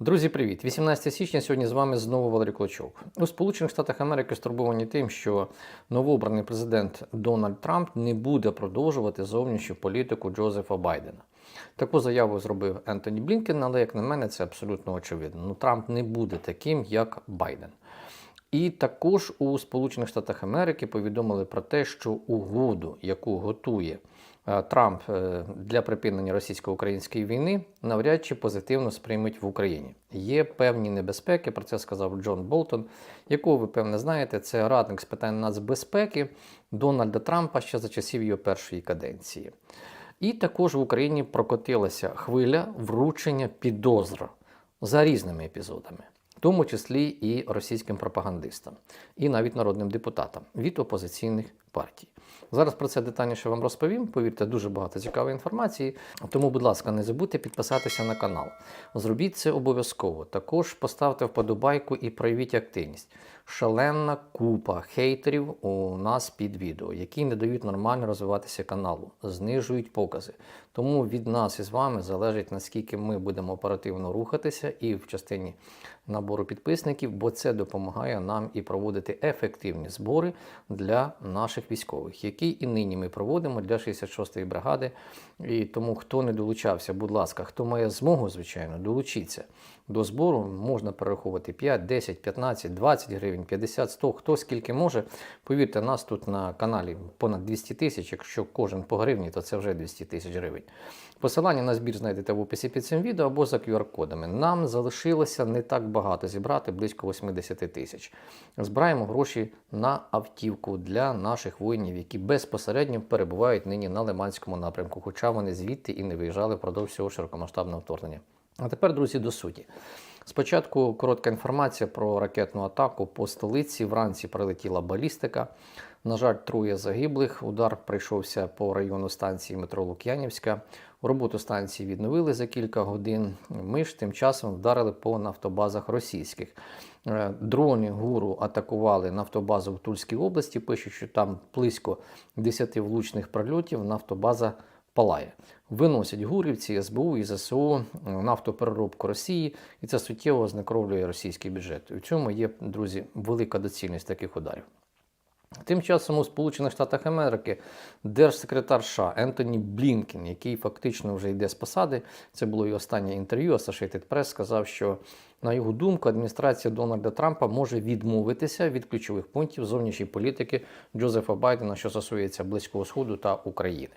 Друзі, привіт! 18 січня сьогодні з вами знову Валерій Клочок. У Сполучених Штатах Америки стурбовані тим, що новообраний президент Дональд Трамп не буде продовжувати зовнішню політику Джозефа Байдена. Таку заяву зробив Ентоні Блінкен, але як на мене, це абсолютно очевидно. Ну, Трамп не буде таким, як Байден. І також у Сполучених Штатах Америки повідомили про те, що угоду, яку готує Трамп е, для припинення російсько-української війни, навряд чи позитивно сприймуть в Україні. Є певні небезпеки, про це сказав Джон Болтон, якого ви певне знаєте, це радник з питань нацбезпеки Дональда Трампа ще за часів його першої каденції. І також в Україні прокотилася хвиля вручення підозр за різними епізодами тому числі і російським пропагандистам, і навіть народним депутатам від опозиційних партій. Зараз про це детальніше вам розповім. Повірте, дуже багато цікавої інформації. Тому, будь ласка, не забудьте підписатися на канал. Зробіть це обов'язково. Також поставте вподобайку і проявіть активність. Шаленна купа хейтерів у нас під відео, які не дають нормально розвиватися каналу, знижують покази. Тому від нас із вами залежить наскільки ми будемо оперативно рухатися і в частині набору підписників, бо це допомагає нам і проводити ефективні збори для наших військових, які і нині ми проводимо для 66-ї бригади. І тому, хто не долучався, будь ласка, хто має змогу, звичайно, долучіться до збору. Можна перераховувати 5, 10, 15, 20 гривень, 50, 100, хто скільки може. Повірте, нас тут на каналі понад 200 тисяч. Якщо кожен по гривні, то це вже 200 тисяч гривень. Посилання на збір знайдете в описі під цим відео або за QR-кодами. Нам залишилося не так багато зібрати, близько 80 тисяч. Збираємо гроші на автівку для наших воїнів, які безпосередньо перебувають нині на Лиманському напрямку, хоча вони звідти і не виїжджали впродовж всього широкомасштабного вторгнення. А тепер, друзі, до суті. Спочатку коротка інформація про ракетну атаку по столиці. Вранці прилетіла балістика. На жаль, троє загиблих. Удар прийшовся по району станції метро Лук'янівська. Роботу станції відновили за кілька годин. Ми ж тим часом вдарили по нафтобазах російських. Е, Дрони гуру атакували нафтобазу в Тульській області. Пишуть, що там близько 10 влучних прольотів нафтобаза палає. Виносять гурівці, СБУ і ЗСУ нафтопереробку Росії, і це суттєво знекровлює російський бюджет. У цьому є, друзі, велика доцільність таких ударів. Тим часом у Сполучених Штатах Америки держсекретар США Ентоні Блінкен, який фактично вже йде з посади, це було і останнє інтерв'ю, Associated Press сказав, що на його думку адміністрація Дональда Трампа може відмовитися від ключових пунктів зовнішньої політики Джозефа Байдена, що стосується Близького Сходу та України.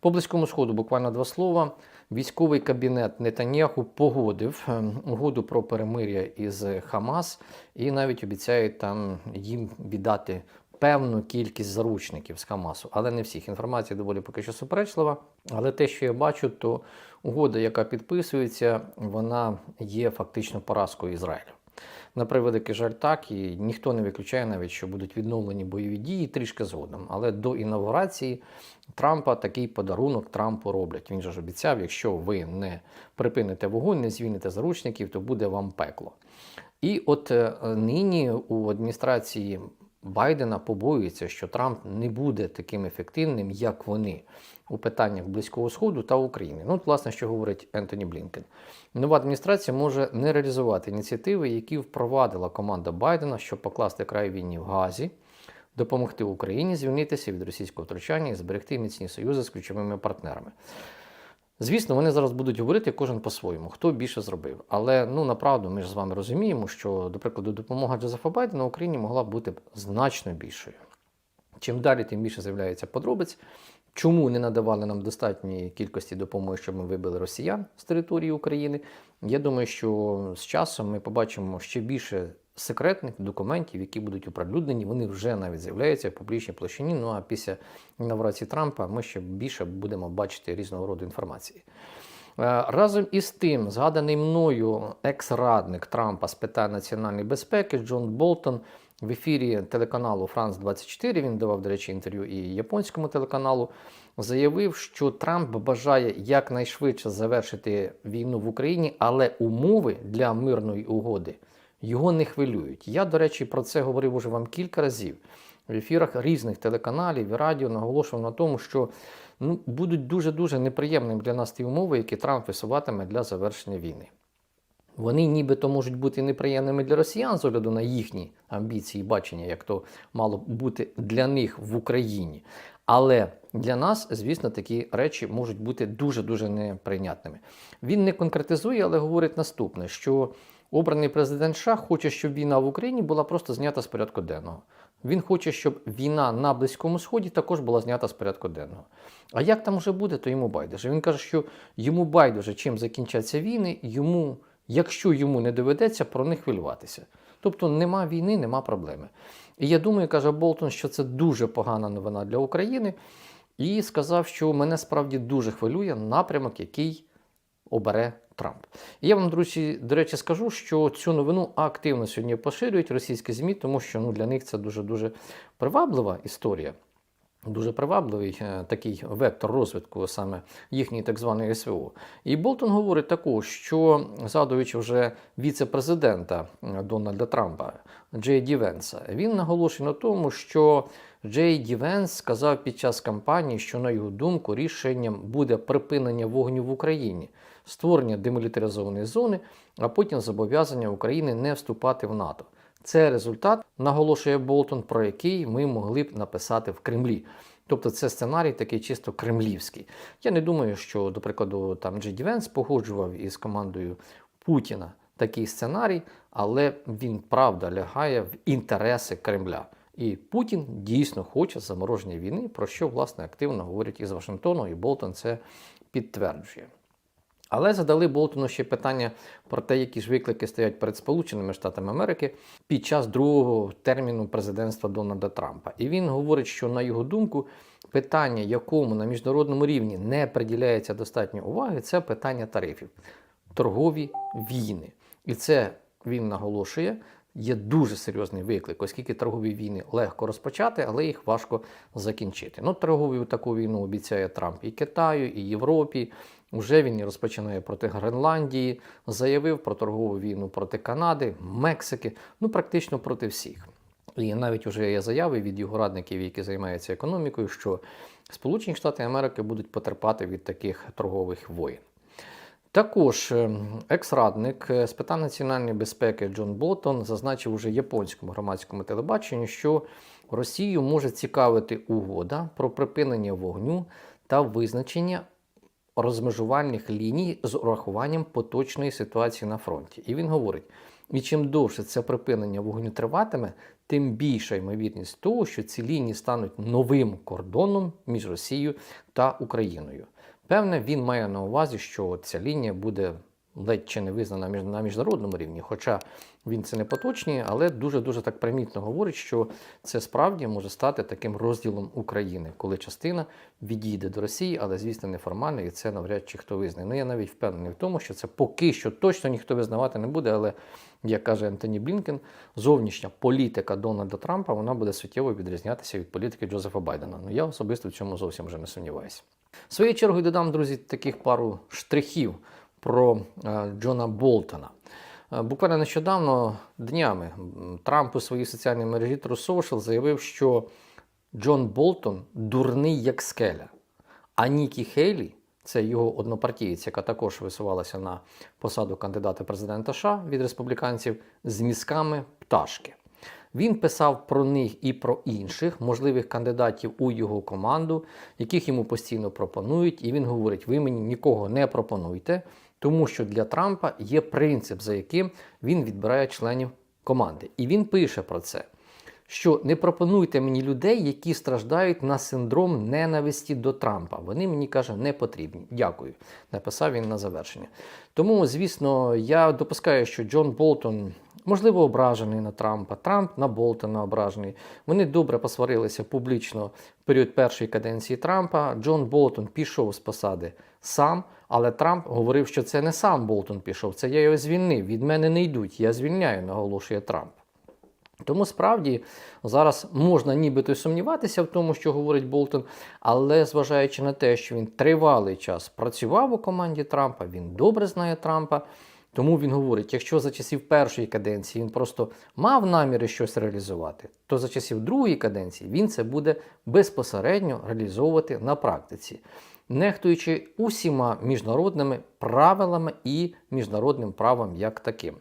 По близькому сходу буквально два слова. Військовий кабінет Нетаньяху погодив ем, угоду про перемир'я із Хамас і навіть обіцяють там їм віддати певну кількість заручників з Хамасу, але не всіх. Інформація доволі поки що суперечлива. Але те, що я бачу, то угода, яка підписується, вона є фактично поразкою Ізраїлю. На превеликий жаль, так і ніхто не виключає навіть, що будуть відновлені бойові дії трішки згодом. Але до інаугурації Трампа такий подарунок Трампу роблять. Він же ж обіцяв, якщо ви не припините вогонь, не звільните заручників, то буде вам пекло. І от е, нині у адміністрації Байдена побоюється, що Трамп не буде таким ефективним, як вони у питаннях Близького Сходу та України. Ну, от, власне, що говорить Ентоні Блінкен. Нова адміністрація може не реалізувати ініціативи, які впровадила команда Байдена, щоб покласти край війні в Газі, допомогти Україні звільнитися від російського втручання і зберегти міцні союзи з ключовими партнерами. Звісно, вони зараз будуть говорити кожен по-своєму, хто більше зробив. Але ну направду ми ж з вами розуміємо, що, до прикладу, допомога Джозефа Байдена Україні могла бути значно більшою. Чим далі, тим більше з'являється подробиць. Чому не надавали нам достатньої кількості допомоги, щоб ми вибили росіян з території України? Я думаю, що з часом ми побачимо ще більше секретних документів, які будуть оприлюднені. Вони вже навіть з'являються в публічній площині. Ну а після інавгурації Трампа ми ще більше будемо бачити різного роду інформації. Е, Разом із тим, згаданий мною екс-радник Трампа з питань національної безпеки Джон Болтон в ефірі телеканалу Франс 24 він давав, до речі, інтерв'ю і японському телеканалу. Заявив, що Трамп бажає якнайшвидше завершити війну в Україні, але умови для мирної угоди його не хвилюють. Я, до речі, про це говорив уже вам кілька разів в ефірах різних телеканалів і радіо наголошував на тому, що ну, будуть дуже-дуже неприємними для нас ті умови, які Трамп висуватиме для завершення війни. Вони нібито можуть бути неприємними для росіян з огляду на їхні амбіції і бачення, як то мало бути для них в Україні. Але для нас, звісно, такі речі можуть бути дуже-дуже неприйнятними. Він не конкретизує, але говорить наступне: що обраний президент США хоче, щоб війна в Україні була просто знята з порядку денного. Він хоче, щоб війна на Близькому Сході також була знята з порядку денного. А як там вже буде, то йому байдуже. Він каже, що йому байдуже, чим закінчаться війни, йому, якщо йому не доведеться про них хвилюватися. Тобто нема війни, нема проблеми. І я думаю, каже Болтон, що це дуже погана новина для України. І сказав, що мене справді дуже хвилює напрямок, який обере Трамп. І я вам, друзі, до речі, скажу, що цю новину активно сьогодні поширюють російські ЗМІ, тому що ну, для них це дуже-дуже приваблива історія. Дуже привабливий е, такий вектор розвитку саме їхньої так званої СВО. І Болтон говорить також, що згадуючи вже віце-президента е, Дональда Трампа Джей Ді Венса, він наголошує на тому, що Джей Ді Венс сказав під час кампанії, що на його думку рішенням буде припинення вогню в Україні, створення демілітаризованої зони, а потім зобов'язання України не вступати в НАТО. Це результат, наголошує Болтон, про який ми могли б написати в Кремлі. Тобто це сценарій такий чисто кремлівський. Я не думаю, що, до прикладу, там Джей Ді Венс погоджував із командою Путіна такий сценарій, але він правда лягає в інтереси Кремля. І Путін дійсно хоче замороження війни, про що власне активно говорять із Вашингтону, і Болтон це підтверджує. Але задали Болтону ще питання про те, які ж виклики стоять перед Сполученими Штатами Америки під час другого терміну президентства Дональда Трампа. І він говорить, що на його думку, питання, якому на міжнародному рівні не приділяється достатньо уваги, це питання тарифів, торгові війни. І це він наголошує. Є дуже серйозний виклик, оскільки торгові війни легко розпочати, але їх важко закінчити. Ну, торгову таку війну обіцяє Трамп і Китаю, і Європі. Уже він розпочинає проти Гренландії, заявив про торгову війну проти Канади, Мексики, ну практично проти всіх. І навіть вже є заяви від його радників, які займаються економікою, що Сполучені Штати Америки будуть потерпати від таких торгових воєн. Також е, екс-радник е, з питань національної безпеки Джон Болтон зазначив уже японському громадському телебаченню, що Росію може цікавити угода про припинення вогню та визначення розмежувальних ліній з урахуванням поточної ситуації на фронті. І він говорить: і чим довше це припинення вогню триватиме, тим більша ймовірність того, що ці лінії стануть новим кордоном між Росією та Україною. Певне, він має на увазі, що ця лінія буде ледь чи не визнана на міжнародному рівні, хоча він це не поточнює, але дуже-дуже так примітно говорить, що це справді може стати таким розділом України, коли частина відійде до Росії, але, звісно, неформально, і це навряд чи хто визнає. Ну я навіть впевнений в тому, що це поки що точно ніхто визнавати не буде, але, як каже Антоні Блінкен, зовнішня політика Дональда Трампа вона буде суттєво відрізнятися від політики Джозефа Байдена. Ну я особисто в цьому зовсім вже не сумніваюся. Своєю чергою додам, друзі, таких пару штрихів про е, Джона Болтона. Е, буквально нещодавно днями Трамп у своїй соціальній мережі True Social заявив, що Джон Болтон дурний як скеля. А Нікі Хейлі, це його однопартієць, яка також висувалася на посаду кандидата президента США від республіканців, з мізками пташки. Він писав про них і про інших можливих кандидатів у його команду, яких йому постійно пропонують. І він говорить: ви мені нікого не пропонуйте, тому що для Трампа є принцип, за яким він відбирає членів команди. І він пише про це. Що не пропонуйте мені людей, які страждають на синдром ненависті до Трампа. Вони мені каже, не потрібні. Дякую. Написав він на завершення. Тому, звісно, я допускаю, що Джон Болтон, можливо, ображений на Трампа, Трамп на Болтона ображений. Вони добре посварилися публічно в період першої каденції Трампа. Джон Болтон пішов з посади сам, але Трамп говорив, що це не сам Болтон пішов, це я його звільнив. Від мене не йдуть. Я звільняю, наголошує Трамп. Тому справді зараз можна нібито сумніватися в тому, що говорить Болтон, але зважаючи на те, що він тривалий час працював у команді Трампа, він добре знає Трампа. Тому він говорить: якщо за часів першої каденції він просто мав наміри щось реалізувати, то за часів другої каденції він це буде безпосередньо реалізовувати на практиці. Нехтуючи усіма міжнародними правилами і міжнародним правом як таким.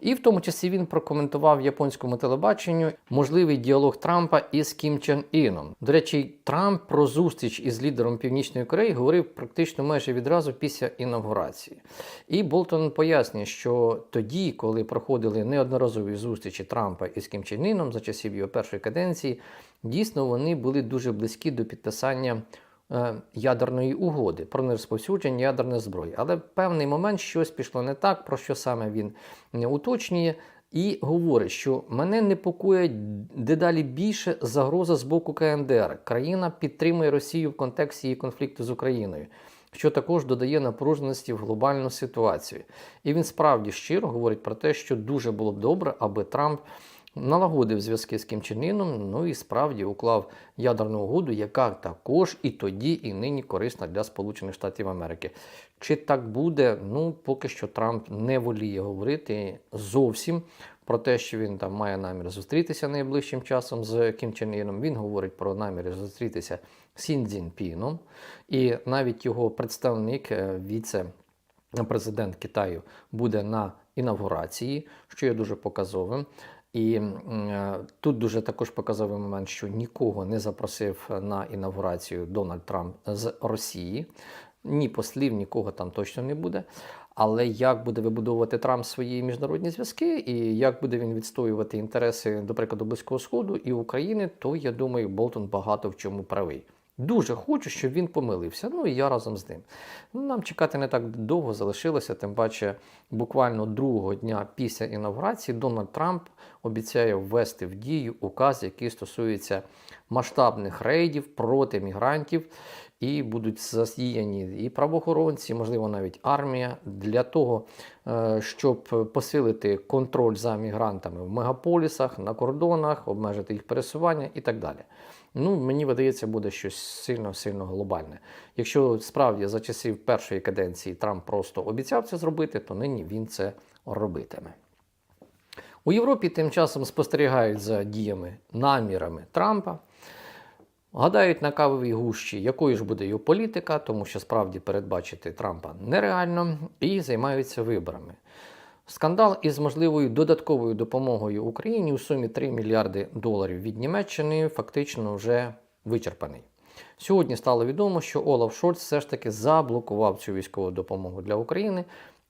І в тому часі він прокоментував японському телебаченню можливий діалог Трампа із Кім Чен Іном. До речі, Трамп про зустріч із лідером Північної Кореї говорив практично майже відразу після інавгурації. І Болтон пояснює, що тоді, коли проходили неодноразові зустрічі Трампа із Кім Чен Іном за часів його першої каденції, дійсно вони були дуже близькі до підписання ядерної угоди про нерозповсюдження ядерної зброї. Але в певний момент щось пішло не так, про що саме він не уточнює. І говорить, що мене непокоїть дедалі більше загроза з боку КНДР. Країна підтримує Росію в контексті її конфлікту з Україною, що також додає напруженості в глобальну ситуацію. І він справді щиро говорить про те, що дуже було б добре, аби Трамп налагодив зв'язки з Кім Чен Іном, ну і справді уклав ядерну угоду, яка також і тоді, і нині корисна для Сполучених Штатів Америки. Чи так буде? Ну поки що Трамп не воліє говорити зовсім про те, що він там має намір зустрітися найближчим часом з Кім Чен Іном. Він говорить про наміри зустрітися з Сін Цзіньпіном. І навіть його представник, е, віце президент Китаю буде на інавгурації, що є дуже показовим. І е, тут дуже також показовий момент, що нікого не запросив на інавгурацію Дональд Трамп з Росії. Ні послів, нікого там точно не буде. Але як буде вибудовувати Трамп свої міжнародні зв'язки, і як буде він відстоювати інтереси, до прикладу, Близького Сходу і України, то я думаю, Болтон багато в чому правий. Дуже хочу, щоб він помилився. Ну і я разом з ним. Ну, Нам чекати не так довго залишилося, тим паче, буквально другого дня після інавгурації Дональд Трамп обіцяє ввести в дію указ, який стосується масштабних рейдів проти мігрантів, і будуть задіяні і правоохоронці, можливо, навіть армія для того, е, щоб посилити контроль за мігрантами в мегаполісах, на кордонах, обмежити їх пересування і так далі. Ну, мені видається, буде щось сильно-сильно глобальне. Якщо справді за часів першої каденції Трамп просто обіцяв це зробити, то нині він це робитиме. У Європі тим часом спостерігають за діями, намірами Трампа. Гадають на кавовій гущі, якою ж буде його політика, тому що справді передбачити Трампа нереально, і займаються виборами. Скандал із можливою додатковою допомогою Україні у сумі 3 мільярди доларів від Німеччини фактично вже вичерпаний. Сьогодні стало відомо, що Олаф Шольц все ж таки заблокував цю військову допомогу для України,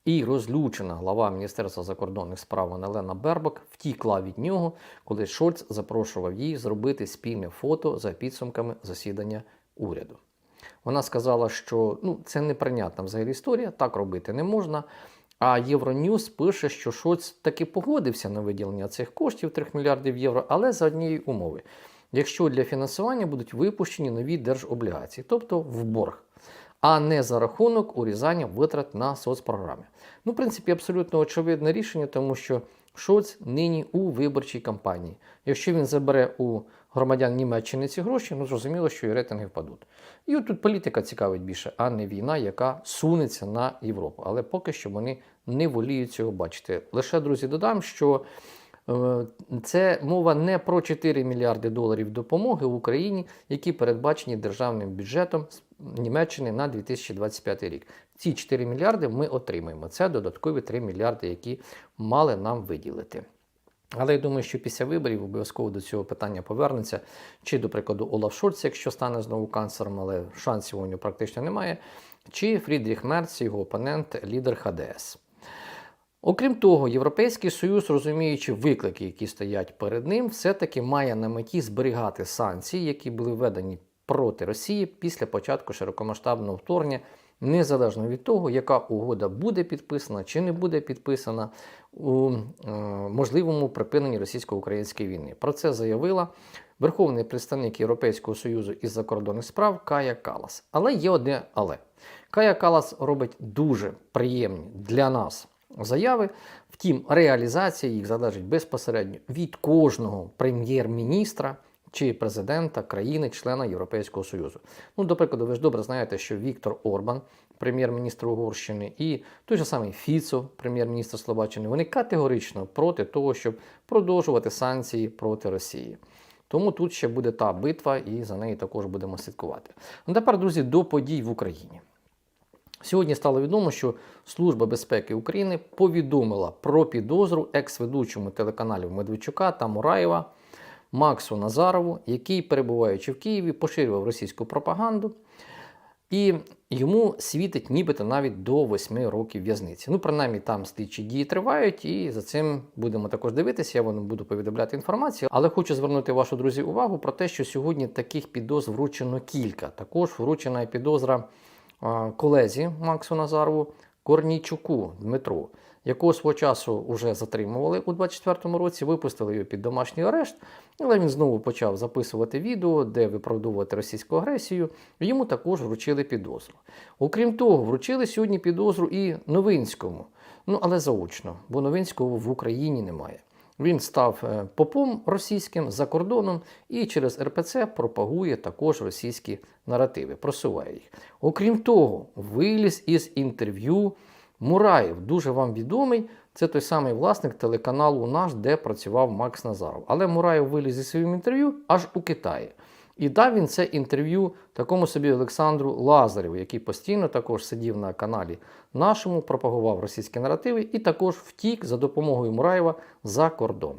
і розлючена глава Міністерства закордонних справ Анелена Бербак втікла від нього, коли Шольц запрошував її зробити спільне фото за підсумками засідання уряду. Вона сказала, що ну, це неприйнятна взагалі історія, так робити не можна. А Євроньюз пише, що Шольц таки погодився на виділення цих коштів 3 мільярдів євро, але за однієї умови. Якщо для фінансування будуть випущені нові держоблігації, тобто в борг, а не за рахунок урізання витрат на соцпрограми. Ну, в принципі, абсолютно очевидне рішення, тому що Шольц нині у виборчій кампанії. Якщо він забере у громадян Німеччини ці гроші, ну зрозуміло, що і рейтинги впадуть. І от тут політика цікавить більше, а не війна, яка сунеться на Європу. Але поки що вони не воліють цього бачити. Лише, друзі, додам, що це мова не про 4 мільярди доларів допомоги в Україні, які передбачені державним бюджетом Німеччини на 2025 рік. Ці 4 мільярди ми отримаємо. Це додаткові 3 мільярди, які мали нам виділити. Але я думаю, що після виборів обов'язково до цього питання повернеться. Чи, до прикладу, Олаф Шольц, якщо стане знову канцлером, але шансів у нього практично немає, чи Фрідріх Мерц, його опонент, лідер ХДС. Окрім того, Європейський Союз, розуміючи виклики, які стоять перед ним, все-таки має на меті зберігати санкції, які були введені проти Росії після початку широкомасштабного вторгнення, незалежно від того, яка угода буде підписана чи не буде підписана у е, можливому припиненні російсько-української війни. Про це заявила Верховний представник Європейського Союзу із закордонних справ Кая Калас. Але є одне але. Кая Калас робить дуже приємні для нас заяви. Втім, реалізація їх залежить безпосередньо від кожного прем'єр-міністра чи президента країни-члена Європейського Союзу. Ну, до прикладу, ви ж добре знаєте, що Віктор Орбан, прем'єр-міністр Угорщини, і той же самий Фіцо, прем'єр-міністр Словаччини, вони категорично проти того, щоб продовжувати санкції проти Росії. Тому тут ще буде та битва, і за неї також будемо слідкувати. Ну тепер, друзі, до подій в Україні. Сьогодні стало відомо, що Служба безпеки України повідомила про підозру екс-ведучому телеканалів Медведчука та Мураєва Максу Назарову, який, перебуваючи в Києві, поширював російську пропаганду. І йому світить нібито навіть до 8 років в'язниці. Ну, принаймні, там слідчі дії тривають, і за цим будемо також дивитися. Я вам буду повідомляти інформацію. Але хочу звернути вашу друзі увагу про те, що сьогодні таких підозр вручено кілька. Також вручена підозра колезі Максу Назарову Корнійчуку Дмитру, якого свого часу вже затримували у 24-му році, випустили його під домашній арешт, але він знову почав записувати відео, де виправдовувати російську агресію. Йому також вручили підозру. Окрім того, вручили сьогодні підозру і Новинському. Ну, але заочно, бо Новинського в Україні немає. Він став е, попом російським за кордоном і через РПЦ пропагує також російські наративи, просуває їх. Окрім того, виліз із інтерв'ю Мураєв, дуже вам відомий. Це той самий власник телеканалу наш, де працював Макс Назаров. Але Мураєв виліз із своїм інтерв'ю аж у Китаї. І дав він це інтерв'ю такому собі Олександру Лазареву, який постійно також сидів на каналі нашому, пропагував російські наративи і також втік за допомогою Мураєва за кордон.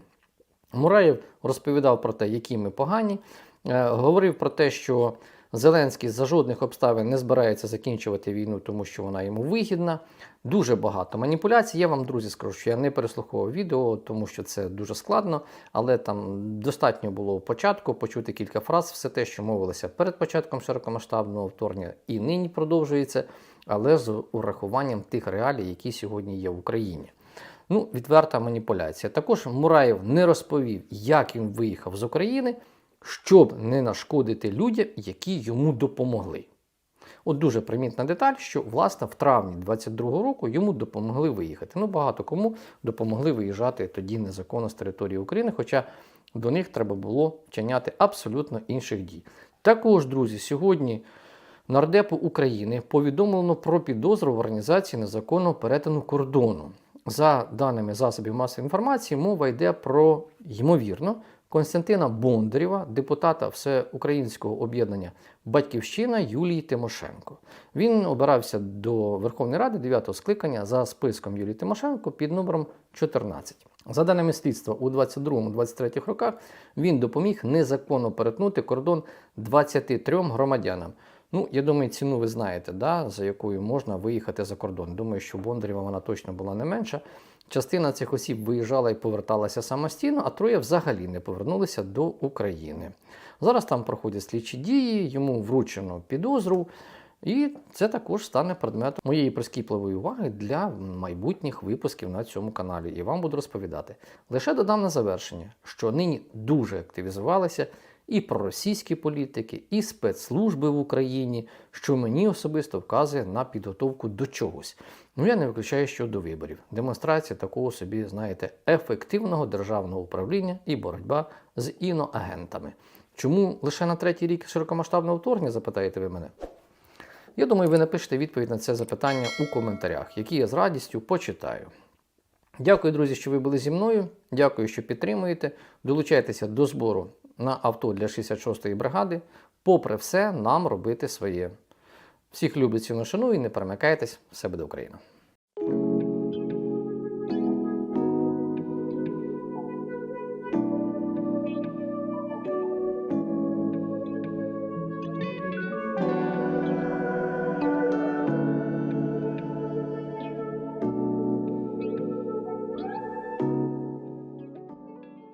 Мураєв розповідав про те, які ми погані, е, говорив про те, що Зеленський за жодних обставин не збирається закінчувати війну, тому що вона йому вигідна. Дуже багато маніпуляцій. Я вам, друзі, скажу, що я не переслуховував відео, тому що це дуже складно, але там достатньо було початку почути кілька фраз, все те, що мовилося перед початком широкомасштабного вторгнення, і нині продовжується, але з урахуванням тих реалій, які сьогодні є в Україні. Ну, відверта маніпуляція. Також Мураєв не розповів, як він виїхав з України, щоб не нашкодити людям, які йому допомогли. От дуже примітна деталь, що власне в травні 22-го року йому допомогли виїхати. Ну, багато кому допомогли виїжджати тоді незаконно з території України, хоча до них треба було вчиняти абсолютно інших дій. Також, друзі, сьогодні нардепу України повідомлено про підозру в організації незаконного перетину кордону. За даними засобів масової інформації, мова йде про ймовірно Константина Бондарєва, депутата Всеукраїнського об'єднання Батьківщина Юлії Тимошенко. Він обирався до Верховної Ради 9-го скликання за списком Юлії Тимошенко під номером 14. За даними слідства, у 22-23 роках він допоміг незаконно перетнути кордон 23 громадянам. Ну, я думаю, ціну ви знаєте, да, за якою можна виїхати за кордон. Думаю, що Бондарєва вона точно була не менша. Частина цих осіб виїжджала і поверталася самостійно, а троє взагалі не повернулися до України. Зараз там проходять слідчі дії, йому вручено підозру, і це також стане предметом моєї прискіпливої уваги для майбутніх випусків на цьому каналі. І вам буду розповідати. Лише додам на завершення, що нині дуже активізувалися і проросійські політики, і спецслужби в Україні, що мені особисто вказує на підготовку до чогось. Ну я не виключаю щодо виборів. Демонстрація такого собі, знаєте, ефективного державного управління і боротьба з іноагентами. Чому лише на третій рік широкомасштабного вторгнення, запитаєте ви мене? Я думаю, ви напишете відповідь на це запитання у коментарях, які я з радістю почитаю. Дякую, друзі, що ви були зі мною. Дякую, що підтримуєте. Долучайтеся до збору на авто для 66-ї бригади. Попри все, нам робити своє. Всіх любить ціну шану і не перемикайтесь, все буде Україна!